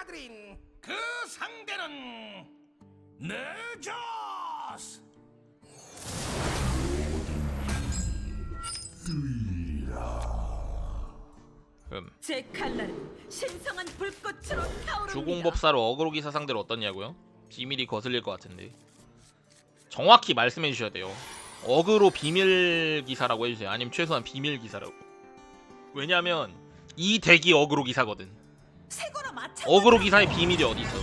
아드린 그 상대는 느조스 음. 제 칼날은 신성한 불꽃으로 타오릅니다. 주공법사로 어그로 기사 상대로 어떻냐고요? 비밀이 거슬릴 것 같은데 정확히 말씀해 주셔야 돼요. 어그로 비밀 기사라고 해주세요. 아니면 최소한 비밀 기사라고. 왜냐면 이 덱이 어그로 기사거든. 세고나 마찬가지. 어그로 기사의 비밀이 어디 있어?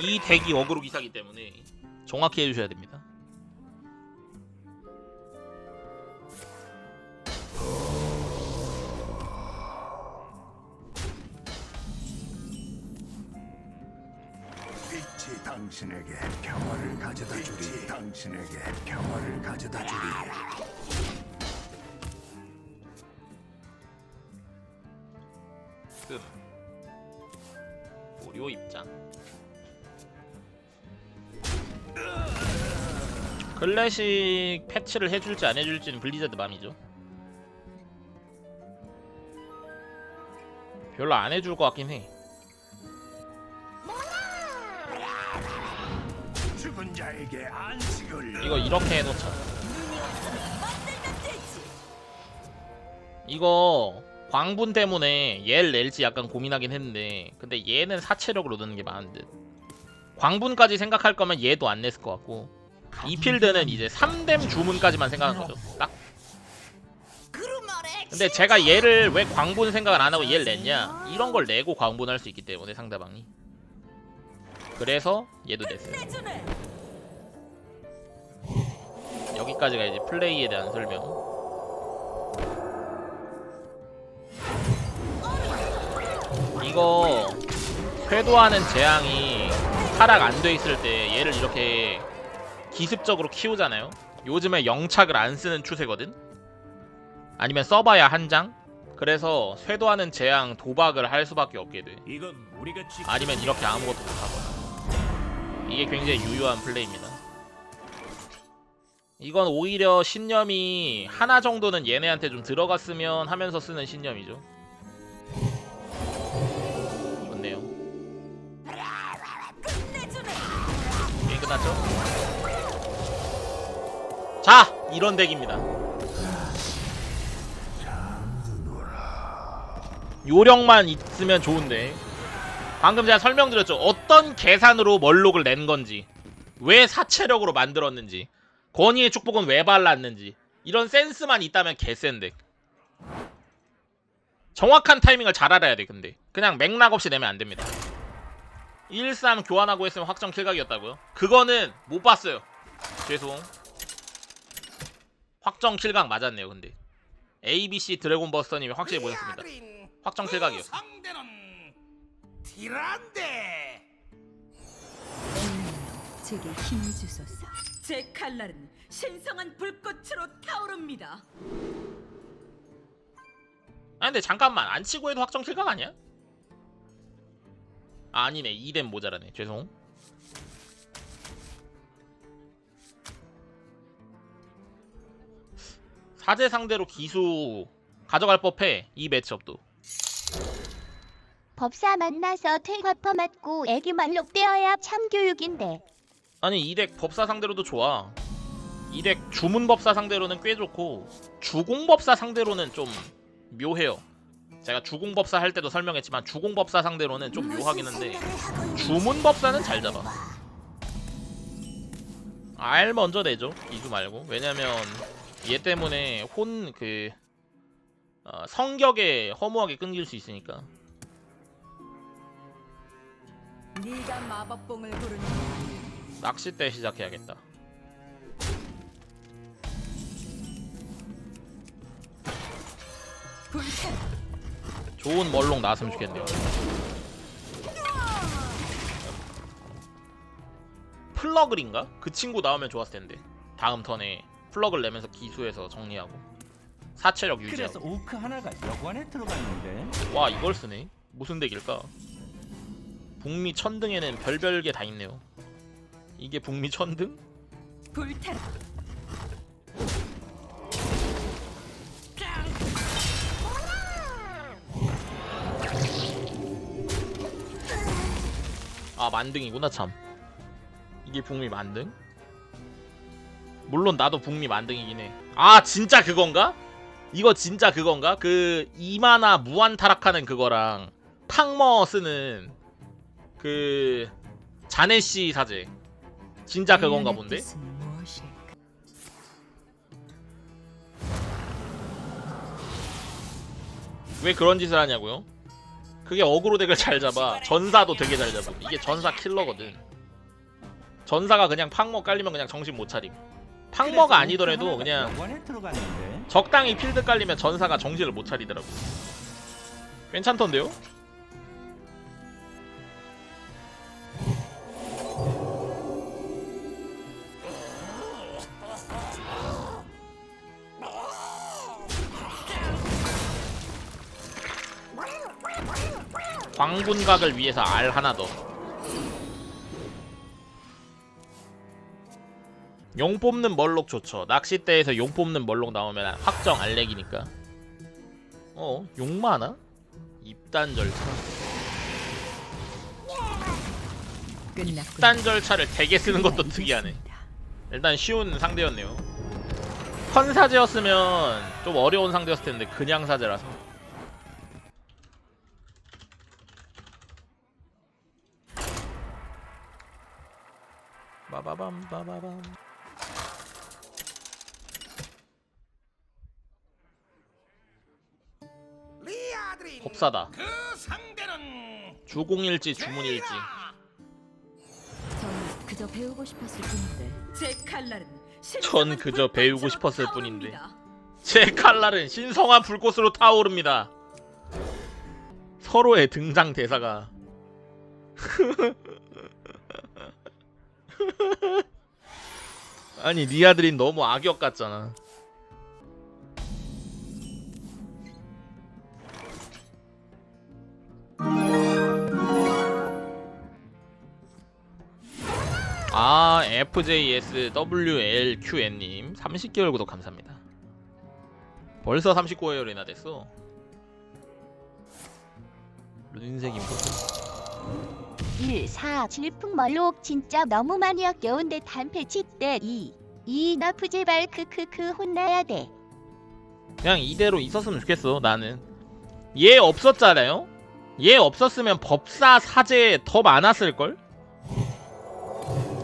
이 덱이 어그로 기사기 때문에 정확히 해주셔야 됩니다. 빛이 당신에게 평화를 가져다 주리. 당신에게 평화를 가져다 주리. 끔 오리오 입장. 클래식 패치를 해줄지 안 해줄지는 블리자드 맘이죠. 별로 안 해줄 것 같긴 해 이거 이렇게 해놓자. 이거 광분 때문에 얘를 낼지 약간 고민하긴 했는데 근데 얘는 사체력으로 넣는 게 많은 듯 광분까지 생각할 거면 얘도 안 냈을 것 같고 이 필드는 이제 3뎀 주문까지만 생각한 거죠 딱. 근데 제가 얘를 왜 광분 생각을 안 하고 얘를 냈냐 이런 걸 내고 광분할 수 있기 때문에 상대방이 그래서 얘도 냈어요. 여기까지가 이제 플레이에 대한 설명. 이거 쇄도하는 재앙이 타락 안 돼 있을 때 얘를 이렇게 기습적으로 키우잖아요. 요즘에 영착을 안 쓰는 추세거든? 아니면 써봐야 한 장? 그래서 쇄도하는 재앙 도박을 할 수밖에 없게 돼. 아니면 이렇게 아무것도 못하거나 이게 굉장히 유효한 플레이입니다 이건 오히려 신념이 하나 정도는 얘네한테 좀 들어갔으면 하면서 쓰는 신념이죠 좋네요. 게임 끝났죠? 자! 이런 덱입니다 요령만 있으면 좋은데 방금 제가 설명드렸죠 어떤 계산으로 멀록을 낸 건지 왜 사체력으로 만들었는지 권위의 축복은 왜 발랐는지. 이런 센스만 있다면 개센 덱 정확한 타이밍을 잘 알아야 돼 근데. 그냥 맥락 없이 내면 안 됩니다. 1-3 교환하고 했으면 확정 킬각이었다고요? 그거는 못 봤어요. 죄송. 확정 킬각 맞았네요 근데. ABC 드래곤 버스터님이 확실히 보였습니다. 확정 킬각이요. 그 제게 힘을 주소서. 제 칼날은 신성한 불꽃으로 타오릅니다. 아 근데 잠깐만. 안 치고 해도 확정 킬각 아니야? 아, 아니네. 2댐 모자라네. 죄송. 사제 상대로 기수 가져갈 법해 이 매치업도. 법사 만나서 퇴화퍼 맞고 애기 만 록되어야 참교육인데 아니 이 덱 법사 상대로도 좋아. 이 덱 주문 법사 상대로는 꽤 좋고 주공 법사 상대로는 좀 묘해요. 제가 주공 법사 할 때도 설명했지만 주공 법사 상대로는 좀 묘하긴 한데 주문 법사는 잘 잡아. 알 먼저 내죠 이주 말고. 왜냐면 얘 때문에 혼 그 어, 성격에 허무하게 끊길 수 있으니까. 네가 마법봉을 부르니 낚싯대 시작해야겠다. 좋은 멀록 나왔으면 좋겠네요. 플러글인가? 그 친구 나오면 좋았을 텐데. 다음 턴에 플러글 내면서 기수해서 정리하고 사체력 유지하고. 오크 하나가 여관에 들어갔는데 와 이걸 쓰네. 무슨 덱일까? 북미 천등에는 별별 게 다 있네요. 이게 북미 천등? 불타. 아 만등이구나 참 이게 북미 만등? 물론 나도 북미 만등이긴 해아 진짜 그건가? 이거 진짜 그건가? 그 이마나 무한 타락하는 그거랑 탕머 쓰는 그 자네씨 사제 진짜 그건가 본데? 왜 그런 짓을 하냐고요? 그게 어그로 덱을 잘 잡아 전사도 되게 잘 잡아 이게 전사 킬러거든 전사가 그냥 팡머 깔리면 그냥 정신 못 차림 팡머가 아니더라도 그냥 여관에 들어갔는데 적당히 필드 깔리면 전사가 정신을 못 차리더라고 괜찮던데요? 광분각을 위해서 알 하나 더. 용 뽑는 멀록 좋죠. 낚싯대에서 용 뽑는 멀록 나오면 확정 알렉이니까. 어, 용 많아? 입단 절차. 입단 절차를 되게 쓰는 것도 특이하네. 일단 쉬운 상대였네요. 컨 사제였으면 좀 어려운 상대였을 텐데 그냥 사제라서. 빠바밤 빠바밤. 리아드린 법사다. 그 상대는 주공일지 주문일지. 전 그저 배우고 싶었을 뿐인데 제 칼날은 전 그저 배우고 싶었을 뿐인데. 제 칼날은 신성한 불꽃으로 타오릅니다. 서로의 등장 대사가 아니 리아들이 너무 악역 같잖아. 아 FJSWLQN님 30개월 구독 감사합니다. 벌써 39회열이나 됐어. 룬색 임포트. 1, 4, 질풍멀록 진짜 너무 많이 역겨운데 단패치 때 2. 2 너프 제발 크크크 혼나야 돼. 그냥 이대로 있었으면 좋겠어 나는. 얘 없었잖아요. 얘 없었으면 법사 사제 더 많았을 걸.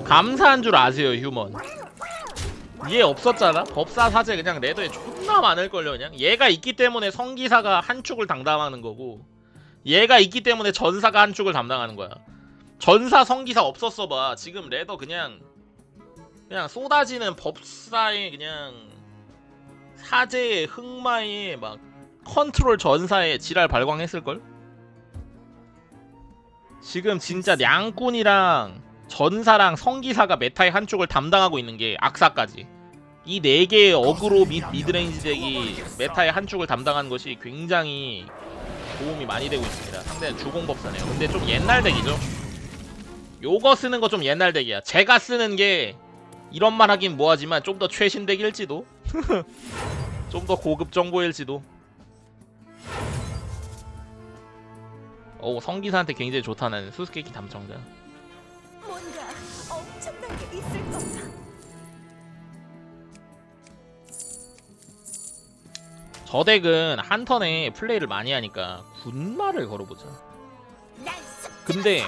감사한 줄 아세요 휴먼. 얘 없었잖아. 법사 사제 그냥 레더에 존나 많을 걸요 그냥. 얘가 있기 때문에 성기사가 한 축을 담당하는 거고. 얘가 있기 때문에 전사가 한 축을 담당하는 거야. 전사 성기사 없었어 봐. 지금 레더 그냥 그냥 쏟아지는 법사의 그냥 사제의 흑마의 막 컨트롤 전사의 지랄 발광했을 걸? 지금 진짜 냥꾼이랑 전사랑 성기사가 메타의 한쪽을 담당하고 있는 게 악사까지 이 네 개의 어그로 및 미드레인지 덱이 메타의 한쪽을 담당하는 것이 굉장히 도움이 많이 되고 있습니다 상대는 주공법사네요 근데 좀 옛날 덱이죠 요거 쓰는 거 좀 옛날 덱이야 제가 쓰는 게 이런 말 하긴 뭐하지만 좀 더 최신 덱일지도 좀 더 고급 정보일지도. 오 성기사한테 굉장히 좋다는 수수께끼 담청자. 뭔가 엄청난 게 있을 거다. 저 덱은 한 턴에 플레이를 많이 하니까 군말을 걸어보자. 근데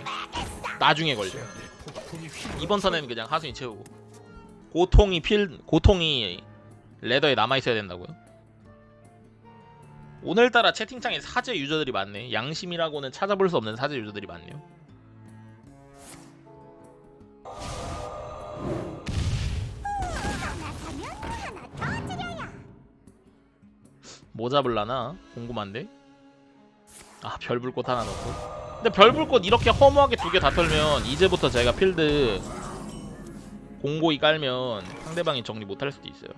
나중에 걸려. 이번 턴에는 그냥 하수인 채우고 고통이 필 고통이 레더에 남아 있어야 된다고요? 오늘따라 채팅창에 사제 유저들이 많네. 양심이라고는 찾아볼 수 없는 사제 유저들이 많네요. 뭐 잡을라나 궁금한데. 아 별불꽃 하나 넣고. 근데 별불꽃 이렇게 허무하게 두 개 다 털면 이제부터 제가 필드 공고히 깔면 상대방이 정리 못할 수도 있어요.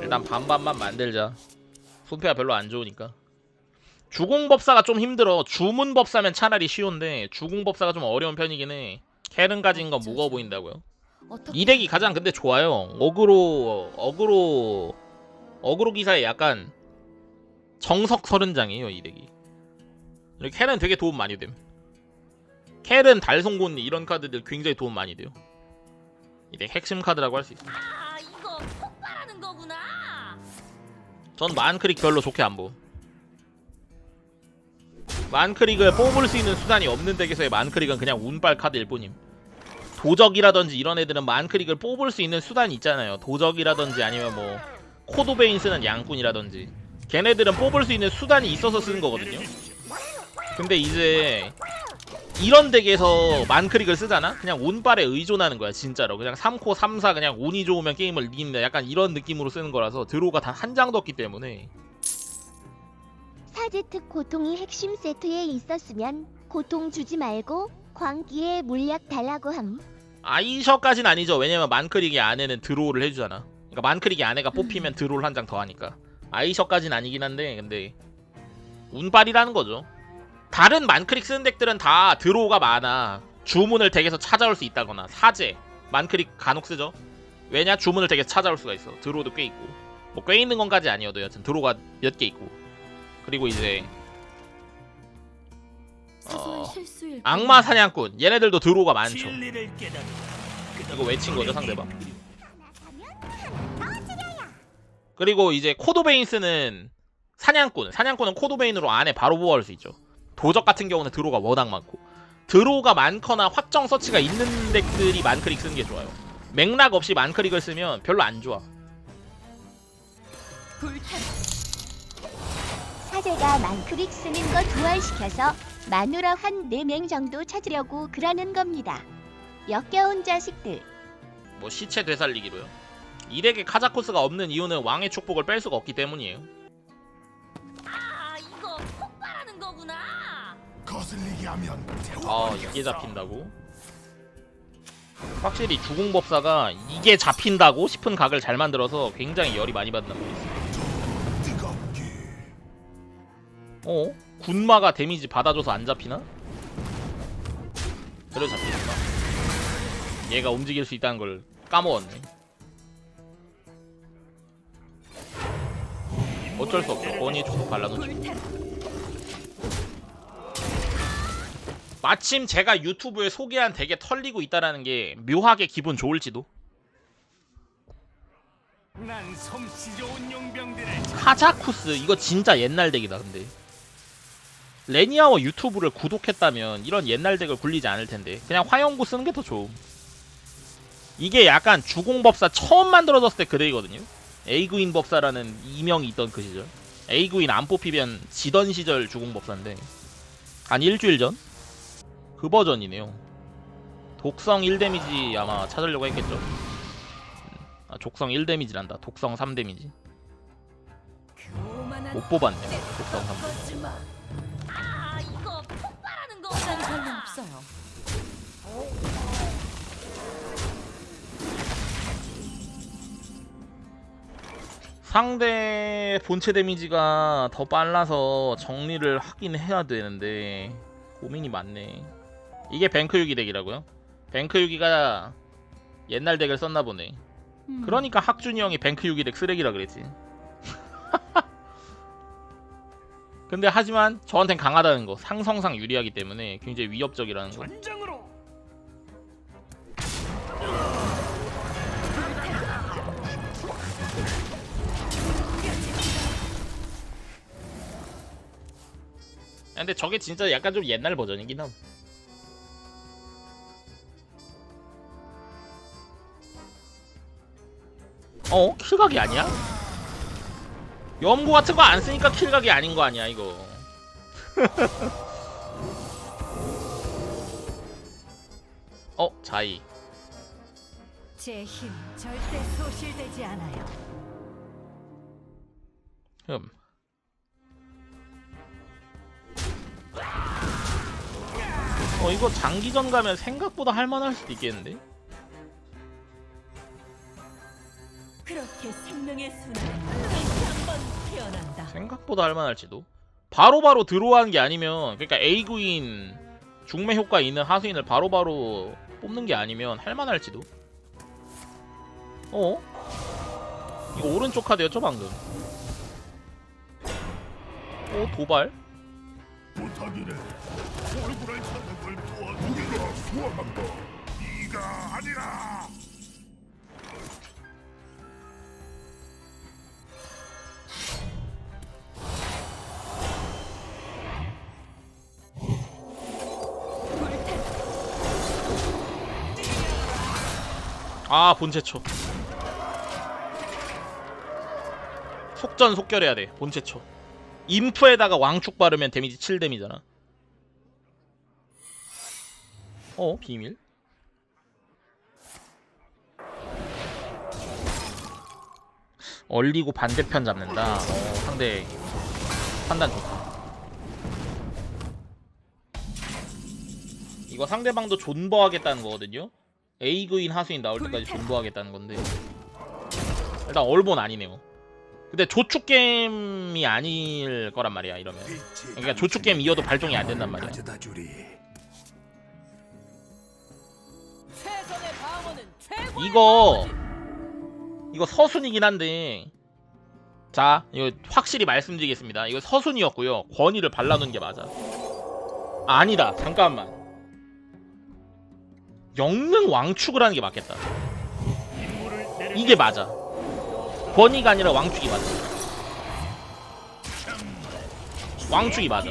일단 반반만 만들자. 손패가 별로 안 좋으니까. 주공법사가 좀 힘들어. 주문법사면 차라리 쉬운데 주공법사가 좀 어려운 편이긴 해. 캐른 가진 건 무거워 보인다고요. 이 덱이 가장 근데 좋아요. 어그로 어그로 어그로 기사에 약간 정석 서른장이에요 이 덱이 켈은 되게 도움 많이 됨 켈은 달송곤 이런 카드들 굉장히 도움 많이 돼요 이 덱 핵심 카드라고 할 수 있어요 아 이거 폭발하는 거구나. 전 만크릭 별로 좋게 안 보. 만크릭을 뽑을 수 있는 수단이 없는 덱에서의 만크릭은 그냥 운빨 카드일 뿐임. 도적이라든지 이런 애들은 만크릭을 뽑을 수 있는 수단이 있잖아요. 도적이라든지 아니면 뭐 코도베인 쓰는 양꾼이라든지 걔네들은 뽑을 수 있는 수단이 있어서 쓰는 거거든요. 근데 이제 이런 덱에서 만크릭을 쓰잖아? 그냥 운빨에 의존하는 거야 진짜로 그냥 3코 3사 그냥 운이 좋으면 게임을 이긴다 약간 이런 느낌으로 쓰는 거라서 드로우가 단 한 장도 없기 때문에 사제트 고통이 핵심 세트에 있었으면 고통 주지 말고 광기에 물약 달라고 함. 아이셔까진 아니죠 왜냐면 만크릭이 안에는 드로우를 해주잖아 그러니까 만크릭이 안에가 뽑히면 드로우를 한장 더 하니까. 아이셔까진 아니긴 한데 근데 운빨이라는 거죠. 다른 만크릭 쓰는 덱들은 다 드로우가 많아. 주문을 덱에서 찾아올 수 있다거나 사제. 만크릭 간혹 쓰죠. 왜냐? 주문을 덱에서 찾아올 수가 있어. 드로우도 꽤 있고. 뭐 꽤 있는 건까지 아니어도 여튼 드로우가 몇 개 있고. 그리고 이제 어, 악마 사냥꾼. 얘네들도 드로우가 많죠. 이거 외친 거죠 상대방 그리고 이제 코도베인스는 사냥꾼 사냥꾼은 코도베인으로 안에 바로 보호할 수 있죠 도적 같은 경우는 드로우가 워낙 많고 드로우가 많거나 확정 서치가 있는 덱들이 만크릭 쓰는 게 좋아요 맥락 없이 만크릭을 쓰면 별로 안 좋아. 사제가 만크릭 쓰는 거 부활시켜서 마누라 한 4명 정도 찾으려고 그러는 겁니다. 역겨운 자식들. 뭐 시체 되살리기로요 이 덱에 카자코스가 없는 이유는 왕의 축복을 뺄 수가 없기 때문이에요 아 이거 폭발하는 거구나. 거슬리게 하면 아 이게 잡힌다고? 확실히 주공법사가 이게 잡힌다고 싶은 각을 잘 만들어서 굉장히 열이 많이 받는 거 있어요 뜨겁게 어? 군마가 데미지 받아줘서 안 잡히나? 그래 잡히니까 얘가 움직일 수 있다는 걸 까먹었네 어쩔 수 없죠. 권위의 축복 발라놓죠 불타. 마침 제가 유튜브에 소개한 덱에 털리고 있다라는 게 묘하게 기분 좋을지도. 난 솜씨 좋은 용병들을 카자쿠스 이거 진짜 옛날 덱이다 근데. 레니아워 유튜브를 구독했다면 이런 옛날 덱을 굴리지 않을 텐데. 그냥 화영구 쓰는 게 더 좋음. 이게 약간 주공법사 처음 만들어졌을 때그 덱이거든요 에이구인 법사라는 이명이 있던 그 시절 에이구인 안 뽑히면 지던 시절 주공 법사인데 한 일주일 전? 그 버전이네요 독성 1 데미지 아마 찾으려고 했겠죠 아, 족성 1 데미지란다 독성 3 데미지 오만한 못 뽑았네요. 독성 3. 거짓말. 아 이거 폭발하는. 별로 없어요. 상대 본체 데미지가 더 빨라서 정리를 하긴 해야 되는데 고민이 많네. 이게 뱅크 유기 덱이라고요? 뱅크 유기가 옛날 덱을 썼나 보네. 음, 그러니까 학준이 형이 뱅크 유기 덱 쓰레기라 그랬지. 근데 하지만 저한텐 강하다는 거 상성상 유리하기 때문에 굉장히 위협적이라는 거. 전장으로. 근데 저게 진짜 약간 좀 옛날 버전이긴 함. 어? 킬각이 아니야? 연구 같은 거 안 쓰니까 킬각이 아닌 거 아니야 이거 어? 자이 제 힘 절대 소실되지 않아요. 흠 어 이거 장기전 가면 생각보다 할만할 수도 있겠는데? 그렇게 생명의 다시 한번 태어난다. 생각보다 할만할지도 바로바로 들어오는 게 아니면 그러니까 A구인 중매 효과 있는 하수인을 바로바로 뽑는 게 아니면 할만할지도 어? 이거 오른쪽 카드였죠 방금 오 도발 부탁이래. 얼굴을 찾는 걸 도와주기가 수월한 거. 네가 아니라. 아 본체초 속전 속결해야 돼 본체초 인프에다가 왕축 바르면 데미지 7데미잖아. 어? 비밀? 얼리고 반대편 잡는다. 어 상대 판단 좋다. 이거 상대방도 존버하겠다는 거거든요? A그인 하수인 나올 때까지 존버하겠다는 건데. 일단 얼본 아니네요 근데 조축 게임이 아닐 거란 말이야 이러면. 그러니까 조축 게임 이어도 발동이 안 된단 말이야. 가져다 주리. 최선의 방어는 최고의 이거 이거 서순이긴 한데. 자 이거 확실히 말씀드리겠습니다. 이거 서순이었고요. 권위를 발라놓은 게 맞아. 아, 아니다 잠깐만. 영능 왕축을 하는 게 맞겠다. 이게 맞아 권위가 아니라 왕축이 맞아. 왕축이 맞아.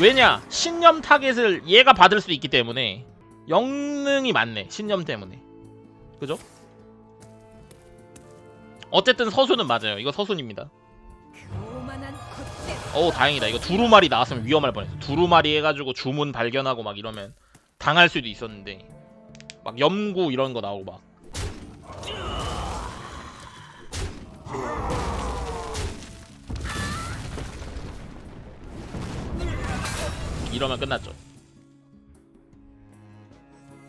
왜냐? 신념 타겟을 얘가 받을 수 있기 때문에 영능이 맞네 신념 때문에. 그죠? 어쨌든 서순은 맞아요. 이거 서순입니다. 어우 다행이다. 이거 두루마리 나왔으면 위험할 뻔했어. 두루마리 해가지고 주문 발견하고 막 이러면 당할 수도 있었는데. 막 염구 이런 거 나오고 막 이러면 끝났죠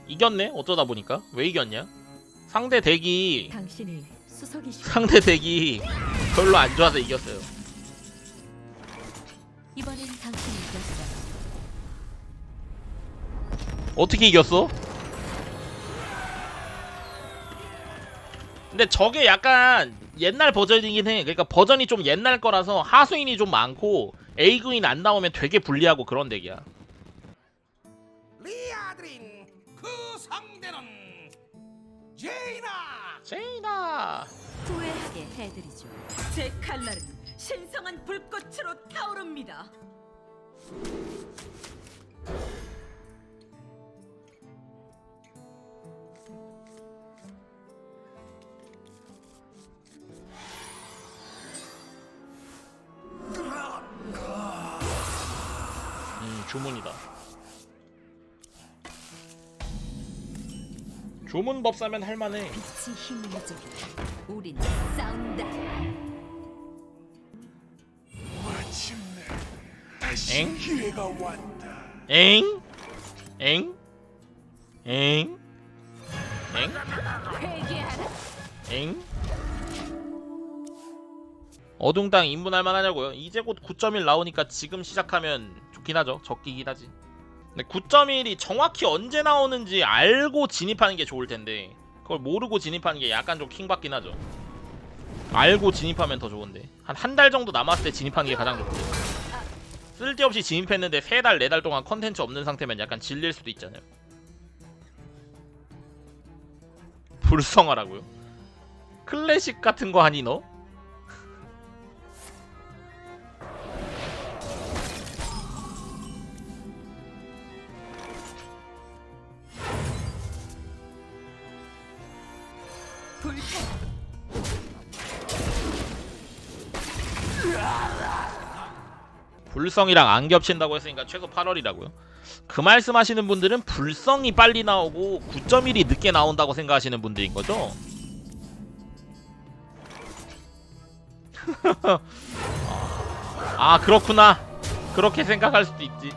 이겼네 어쩌다 보니까 왜 이겼냐 상대 덱이 당신이 수석이시. 상대 덱이 별로 안 좋아서 이겼어요 이번엔 당신이 이겼어요. 어떻게 이겼어? 근데 저게 약간 옛날 버전이긴 해. 그러니까 버전이 좀 옛날 거라서 하수인이 좀 많고 A그인 안 나오면 되게 불리하고 그런 덱이야. 리아드린 그 상대는 제이나. 제이나. 후회하게 해드리죠. 제 칼날은 신성한 불꽃으로 타오릅니다. 주문이다. 주문 법사면 할만해. 빛이 힘을 내줘. 우린 싸운다. 마침내 다시 엥? 기회가 왔다. 엥? 엥? 엥? 엥? 회개하라. 엥? 어둥땅 인문할 만하냐고요? 이제 곧 9.1 나오니까 지금 시작하면 좋긴 하죠. 적기긴 하지. 근데 9.1이 정확히 언제 나오는지 알고 진입하는 게 좋을 텐데 그걸 모르고 진입하는 게 약간 좀 킹받긴 하죠. 알고 진입하면 더 좋은데 한 한 달 정도 남았을 때 진입하는 게 가장 좋거든. 쓸데없이 진입했는데 세 달, 네 달 동안 컨텐츠 없는 상태면 약간 질릴 수도 있잖아요. 불성하라고요? 클래식 같은 거 하니 너? 불성이랑 안 겹친다고 했으니까 최소 8월이라고요. 그 말씀하시는 분들은 불성이 빨리 나오고 9.1이 늦게 나온다고 생각하시는 분들인 거죠? 아 그렇구나. 그렇게 생각할 수도 있지.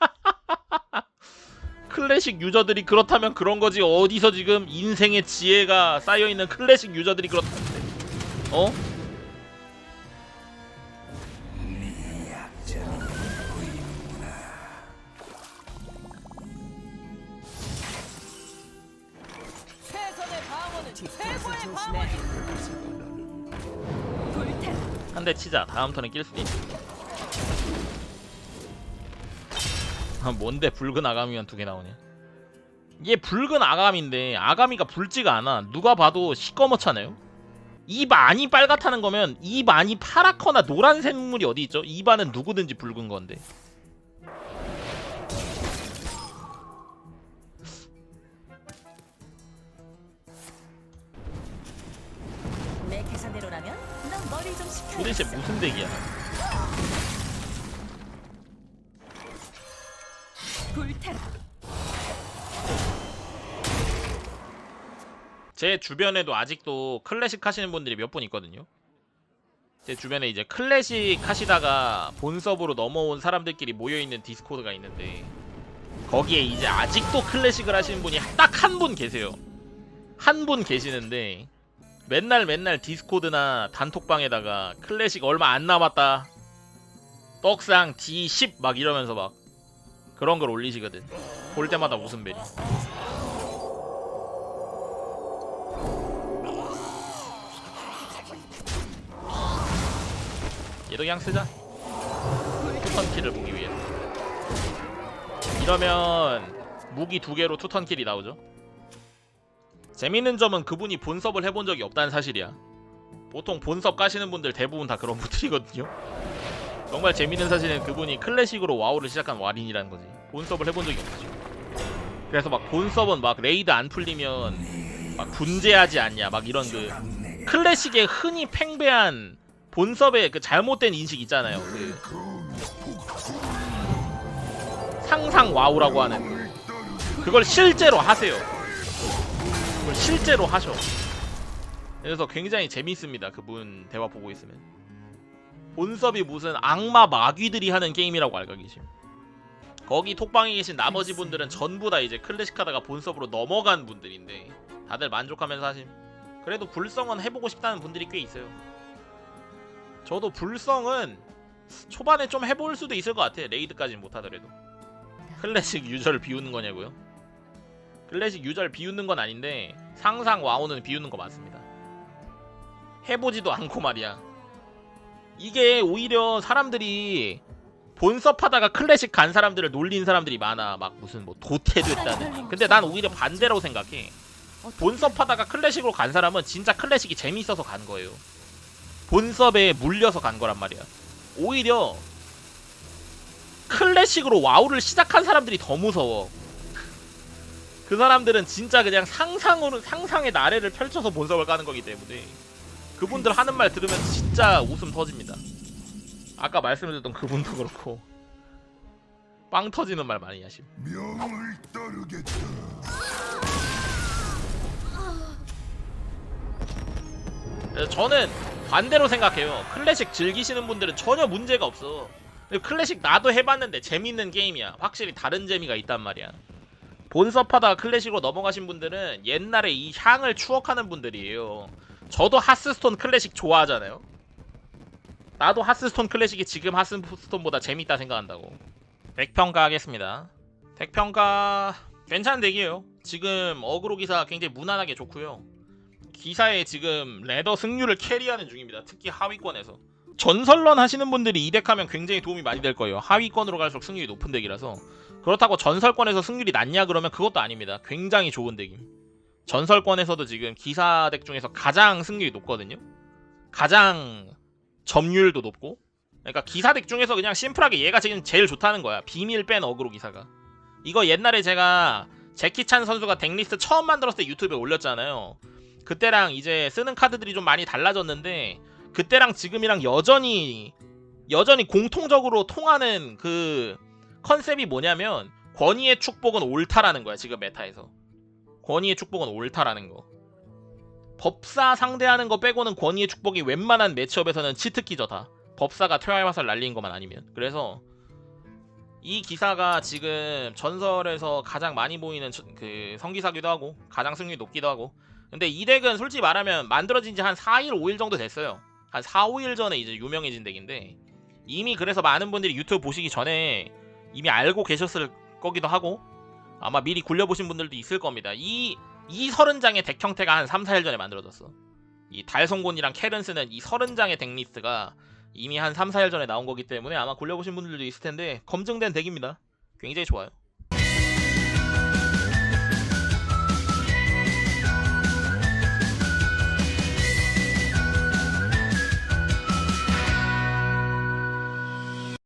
클래식 유저들이 그렇다면 그런 거지 어디서 지금 인생의 지혜가 쌓여 있는 클래식 유저들이 그렇다는데 어? 대 치자. 다음 턴에 낄 수도 있어. 아 뭔데 붉은 아가미만 두 개 나오냐? 이게 붉은 아가미인데 아가미가 붉지가 않아. 누가 봐도 시꺼멓잖아요. 입 안이 빨갛다는 거면 입 안이 파랗거나 노란 샘물이 어디 있죠? 입 안은 누구든지 붉은 건데 도대체 무슨 덱이야. 제 주변에도 아직도 클래식 하시는 분들이 몇 분 있거든요. 제 주변에 이제 클래식 하시다가 본섭으로 넘어온 사람들끼리 모여 있는 디스코드가 있는데 거기에 이제 아직도 클래식을 하시는 분이 딱 한 분 계세요. 한 분 계시는데 맨날 맨날 디스코드나 단톡방에다가 클래식 얼마 안 남았다. 떡상 D10 막 이러면서 막 그런 걸 올리시거든. 볼 때마다 웃음벨이. 얘도 그냥 쓰자 투턴 킬을 보기 위해 이러면 무기 두 개로 투턴 킬이 나오죠 재밌는 점은 그분이 본섭을 해본 적이 없다는 사실이야. 보통 본섭 까시는 분들 대부분 다 그런 분들이거든요. 정말 재밌는 사실은 그분이 클래식으로 와우를 시작한 와린이라는 거지. 본섭을 해본 적이 없죠 그래서 막 본섭은 막 레이드 안 풀리면 막 분재하지 않냐 막 이런 그 클래식의 흔히 팽배한 본섭의 그 잘못된 인식 있잖아요. 그 상상 와우라고 하는. 그걸 실제로 하세요. 그걸 실제로 하셔. 그래서 굉장히 재밌습니다. 그분 대화 보고 있으면. 본섭이 무슨 악마 마귀들이 하는 게임이라고 알고 계심. 거기 톡방에 계신 나머지 분들은 전부 다 이제 클래식 하다가 본섭으로 넘어간 분들인데 다들 만족하면서 하심. 그래도 불성은 해보고 싶다는 분들이 꽤 있어요. 저도 불성은 초반에 좀 해볼 수도 있을 것 같아. 레이드까지는 못하더라도. 클래식 유저를 비우는 거냐고요? 클래식 유저를 비우는 건 아닌데 상상 와우는 비우는 거 맞습니다. 해보지도 않고 말이야. 이게 오히려 사람들이 본섭하다가 클래식 간 사람들을 놀린 사람들이 많아. 막 무슨 뭐 도태 됐다는. 근데 난 오히려 반대라고 생각해. 본섭하다가 클래식으로 간 사람은 진짜 클래식이 재밌어서 간 거예요. 본섭에 물려서 간 거란 말이야. 오히려 클래식으로 와우를 시작한 사람들이 더 무서워. 그 사람들은 진짜 그냥 상상으로 상상의 나래를 펼쳐서 본섭을 가는 거기 때문에 그분들 하는 말 들으면 진짜 웃음 터집니다. 아까 말씀드렸던 그분도 그렇고 빵 터지는 말 많이 하심. 명을 따르겠다. 저는 반대로 생각해요. 클래식 즐기시는 분들은 전혀 문제가 없어. 클래식 나도 해봤는데 재밌는 게임이야. 확실히 다른 재미가 있단 말이야. 본섭하다가 클래식으로 넘어가신 분들은 옛날에 이 향을 추억하는 분들이에요. 저도 하스스톤 클래식 좋아하잖아요. 나도 하스스톤 클래식이 지금 하스스톤보다 재밌다 생각한다고. 덱평가 하겠습니다. 덱평가 괜찮은 덱이에요. 지금 어그로 기사 굉장히 무난하게 좋고요. 기사에 지금 레더 승률을 캐리하는 중입니다. 특히 하위권에서. 전설런 하시는 분들이 이 덱 하면 굉장히 도움이 많이 될 거예요. 하위권으로 갈수록 승률이 높은 덱이라서. 그렇다고 전설권에서 승률이 낮냐 그러면 그것도 아닙니다. 굉장히 좋은 덱임. 전설권에서도 지금 기사 덱 중에서 가장 승률이 높거든요. 가장 점유율도 높고. 그러니까 기사 덱 중에서 그냥 심플하게 얘가 지금 제일 좋다는 거야. 비밀 뺀 어그로 기사가. 이거 옛날에 제가 제키찬 선수가 덱리스트 처음 만들었을 때 유튜브에 올렸잖아요. 그때랑 이제 쓰는 카드들이 좀 많이 달라졌는데 그때랑 지금이랑 여전히 여전히 공통적으로 통하는 그 컨셉이 뭐냐면 권위의 축복은 옳다라는 거야 지금 메타에서. 권위의 축복은 옳다라는 거. 법사 상대하는 거 빼고는 권위의 축복이 웬만한 매치업에서는 치트키저다. 법사가 퇴화의 화살 날린 것만 아니면. 그래서 이 기사가 지금 전설에서 가장 많이 보이는 저- 그 성기사기도 하고 가장 승률이 높기도 하고. 근데 이 덱은 솔직히 말하면 만들어진 지 한 4일, 5일 정도 됐어요. 한 4, 5일 전에 이제 유명해진 덱인데 이미 그래서 많은 분들이 유튜브 보시기 전에 이미 알고 계셨을 거기도 하고 아마 미리 굴려보신 분들도 있을 겁니다. 이, 이 30장의 덱 형태가 한 3, 4일 전에 만들어졌어. 이 달성곤이랑 캐른 쓰는 이 30장의 덱 리스트가 이미 한 3, 4일 전에 나온 거기 때문에 아마 굴려보신 분들도 있을 텐데 검증된 덱입니다. 굉장히 좋아요.